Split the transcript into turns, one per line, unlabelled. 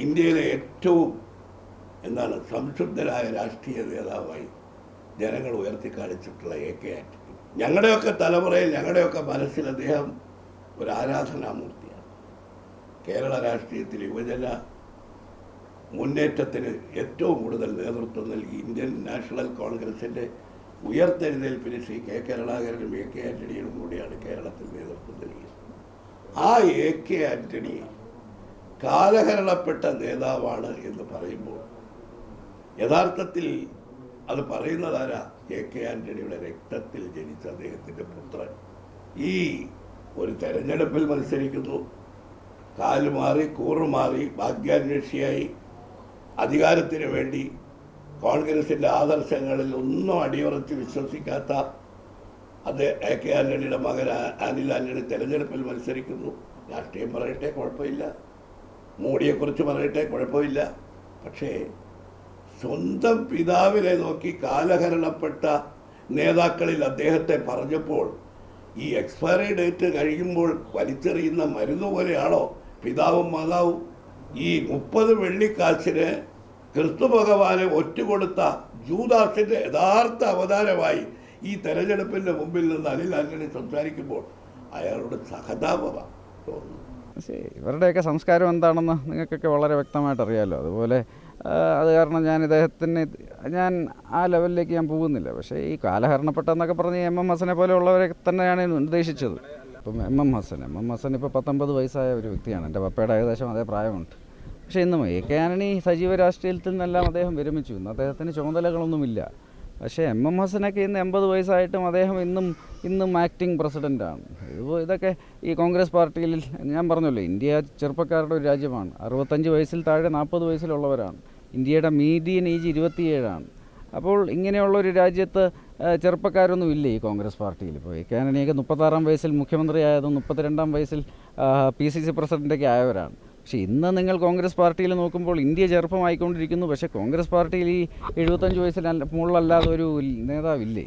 ഇന്ത്യയിലെ ഏറ്റവും എന്താണ് സംശുദ്ധരായ രാഷ്ട്രീയ നേതാവായി ജനങ്ങൾ ഉയർത്തിക്കാണിച്ചിട്ടുള്ള എ കെ ആന്റണി. ഞങ്ങളുടെയൊക്കെ തലമുറയിൽ ഞങ്ങളുടെയൊക്കെ മനസ്സിൽ അദ്ദേഹം ഒരു ആരാധനാമൂർത്തിയാണ്. കേരള രാഷ്ട്രീയത്തിൽ യുവജന മുന്നേറ്റത്തിന് ഏറ്റവും കൂടുതൽ നേതൃത്വം നൽകി ഇന്ത്യൻ നാഷണൽ കോൺഗ്രസിന്റെ ഉയർത്തെഴുന്നേൽപ്പിന് ശ്രീ കെ കരുണാകരനും എ കെ ആന്റണിയും കൂടിയാണ് കേരളത്തിൽ നേതൃത്വം നൽകിയത്. ആ എ കെ ആന്റണിയെ കാലഹരണപ്പെട്ട നേതാവാണ് എന്ന് പറയുമ്പോൾ യഥാർത്ഥത്തിൽ അത് പറയുന്നതാരാ? എ കെ ആന്റണിയുടെ രക്തത്തിൽ ജനിച്ച അദ്ദേഹത്തിന്റെ പുത്രൻ. ഈ ഒരു തെരഞ്ഞെടുപ്പിൽ മത്സരിക്കുന്നു. കാലുമാറി കൂറുമാറി ഭാഗ്യാന്വേഷിയായി. അധികാരത്തിന് വേണ്ടി കോൺഗ്രസിന്റെ ആദർശങ്ങളിൽ ഒന്നും അടിയുറച്ച് വിശ്വസിക്കാത്ത അത് എ കെ ആന്റണിയുടെ മകൻ അനിൽ ആന്റണി തെരഞ്ഞെടുപ്പിൽ മത്സരിക്കുന്നു. രാഷ്ട്രീയം പറയട്ടെ കുഴപ്പമില്ല. മോഡിയെക്കുറിച്ച് പറയട്ടെ കുഴപ്പമില്ല. പക്ഷേ സ്വന്തം പിതാവിനെ നോക്കി കാലഹരണപ്പെട്ട നേതാക്കളിൽ അദ്ദേഹത്തെ പറഞ്ഞപ്പോൾ ഈ എക്സ്പയറി ഡേറ്റ് കഴിയുമ്പോൾ വലിച്ചെറിയുന്ന മരുന്ന് പോലെയാണോ പിതാവും മാതാവും? ഈ മുപ്പത് വെള്ളിക്കാശിന് ക്രിസ്തു ഭഗവാനെ ഒറ്റുകൊടുത്ത ജൂദാസിന്റെ യഥാർത്ഥ അവതാരമായി ഈ തെരഞ്ഞെടുപ്പിന്റെ മുമ്പിൽ നിന്ന് അനിൽ ആന്റണി സംസാരിക്കുമ്പോൾ അയാളുടെ സഹതാപമാണ് തോന്നുന്നു.
ഇവരുടെയൊക്കെ സംസ്കാരം എന്താണെന്ന് നിങ്ങൾക്കൊക്കെ വളരെ വ്യക്തമായിട്ട് അറിയാമല്ലോ അതുപോലെ അത് കാരണം ഞാൻ ഇദ്ദേഹത്തിന് ഞാൻ ആ ലെവലിലേക്ക് ഞാൻ പോകുന്നില്ല. പക്ഷേ ഈ കാലഹരണപ്പെട്ടെന്നൊക്കെ പറഞ്ഞ് എം എം ഹസനെ പോലെയുള്ളവരെ തന്നെയാണ് ഉദ്ദേശിച്ചത് ഇപ്പം M M Hasan M M Hasan ഇപ്പോൾ പത്തൊമ്പത് വയസ്സായ ഒരു വ്യക്തിയാണ്. എന്റെ പപ്പയുടെ ഏകദേശം അതേ പ്രായമുണ്ട്. പക്ഷേ ഇന്നും എ കെ ആന്റണി സജീവ രാഷ്ട്രീയത്തിൽ നിന്നെല്ലാം അദ്ദേഹം വിരമിച്ചു. ഇന്ന് അദ്ദേഹത്തിന് ചുമതലകളൊന്നുമില്ല. പക്ഷേ എം എം ഹസനൊക്കെ ഇന്ന് എൺപത് വയസ്സായിട്ടും അദ്ദേഹം ഇന്നും ഇന്നും ആക്ടിങ് പ്രസിഡന്റാണ് ഇത് ഇതൊക്കെ ഈ കോൺഗ്രസ് പാർട്ടിയിൽ ഞാൻ പറഞ്ഞല്ലോ ഇന്ത്യ ചെറുപ്പക്കാരുടെ ഒരു രാജ്യമാണ്. അറുപത്തഞ്ച് വയസ്സിൽ താഴെ നാൽപ്പത് വയസ്സിലുള്ളവരാണ്. ഇന്ത്യയുടെ മീഡിയൻ ഏജ് ഇരുപത്തിയേഴാണ്. അപ്പോൾ ഇങ്ങനെയുള്ള ഒരു രാജ്യത്ത് ചെറുപ്പക്കാരൊന്നും ഇല്ല ഈ കോൺഗ്രസ് പാർട്ടിയിൽ? ഇപ്പോൾ എ മുപ്പത്താറാം വയസ്സിൽ മുഖ്യമന്ത്രിയായതും മുപ്പത്തിരണ്ടാം വയസ്സിൽ പി സി സി പ്രസിഡന്റൊക്കെ ആയവരാണ്. പക്ഷേ ഇന്ന് നിങ്ങൾ കോൺഗ്രസ് പാർട്ടിയിൽ നോക്കുമ്പോൾ ഇന്ത്യ ചെറുപ്പമായിക്കൊണ്ടിരിക്കുന്നു. പക്ഷേ കോൺഗ്രസ് പാർട്ടിയിൽ ഈ എഴുപത്തഞ്ച് വയസ്സിൽ മുകളിലല്ലാതെ ഒരു നേതാവില്ലേ?